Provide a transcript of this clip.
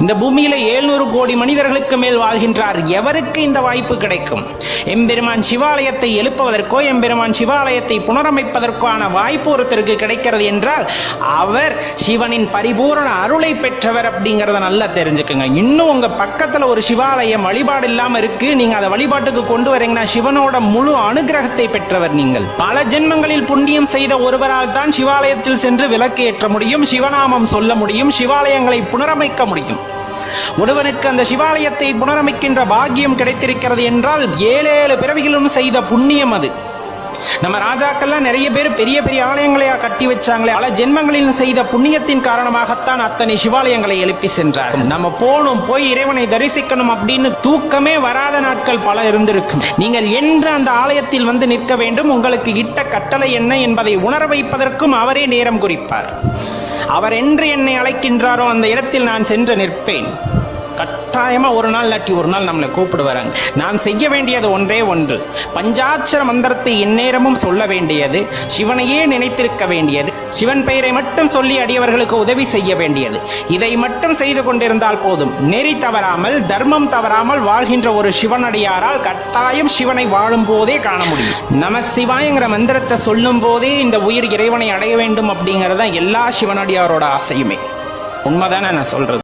இந்த பூமியில 700 கோடி மனிதர்களுக்கு மேல் வாழ்கின்றார். எவருக்கு இந்த வாய்ப்பு கிடைக்கும்? எம்பெருமான் சிவாலயத்தை எழுப்புவதற்கோ எம்பெருமான் சிவாலயத்தை புனரமைப்பதற்கான வாய்ப்பு ஒருத்தருக்கு கிடைக்கிறது என்றால் அவர் சிவனின் பரிபூரண அருளை பெற்றவர் அப்படிங்கறத நல்லா தெரிஞ்சுக்குங்க. இன்னும் உங்க பக்கத்துல ஒரு சிவாலயம் வழிபாடு இல்லாம இருக்கு நீங்க அதை வழிபாட்டுக்கு கொண்டு வரீங்கன்னா சிவனோட முழு அனுகிரகத்தை பெற்றவர் நீங்கள். பல ஜென்மங்களில் புண்ணியம் செய்த ஒருவரால் தான் சிவாலயத்தில் சென்று விளக்கு ஏற்ற முடியும் சிவநாமம் சொல்ல முடியும் சிவாலயங்களை புனரமைக்க முடியும். ஒருவனுக்கு அந்த சிவாலயத்தை புனரமைக்கின்ற பாக்கியம் கிடைத்திருக்கிறது என்றால் ஏழேழு பிறவிகளும் செய்த புண்ணியம் அது. நம்ம ராஜாக்கள்லாம் நிறைய பேர் பெரிய பெரிய ஆலயங்களையா கட்டி வச்சாங்களே பல ஜென்மங்களில் செய்த புண்ணியத்தின் காரணமாகத்தான் அத்தனை சிவாலயங்களை எழுப்பி சென்றார் நம்ம போகணும் போய் இறைவனை தரிசிக்கணும் அப்படின்னு தூக்கமே வராத நாட்கள் பல இருந்திருக்கும். நீங்கள் என்று அந்த ஆலயத்தில் வந்து நிற்க வேண்டும். உங்களுக்கு இட்ட கட்டளை என்ன என்பதை உணர வைப்பதற்கும் அவரே நேரம் குறிப்பார். அவர் என்று என்னை அழைக்கின்றாரோ அந்த இடத்தில் நான் சென்று நிற்பேன். கட்டாயமா ஒரு நாள் இல்லாட்டி ஒரு நாள் நம்மளை கூப்பிடுவாங்க நான் செய்ய வேண்டியது ஒன்றே ஒன்று. பஞ்சாட்சர மந்திரத்தை எந்நேரமும் சொல்ல வேண்டியது சிவனையே நினைத்திருக்க வேண்டியது சிவன் பெயரை மட்டும் சொல்லி அடியவர்களுக்கு உதவி செய்ய வேண்டியது. இதை மட்டும் செய்து கொண்டிருந்தால் போதும். நெறி தவறாமல் தர்மம் தவறாமல் வாழ்கின்ற ஒரு சிவனடியாரால் கட்டாயம் சிவனை வாழும் போதே காண முடியும். நம சிவாயங்கிற மந்திரத்தை சொல்லும் போதே இந்த உயிர் இறைவனை அடைய வேண்டும் அப்படிங்கறத எல்லா சிவனடியாரோட ஆசையுமே. உண்மைதானே நான் சொல்றது?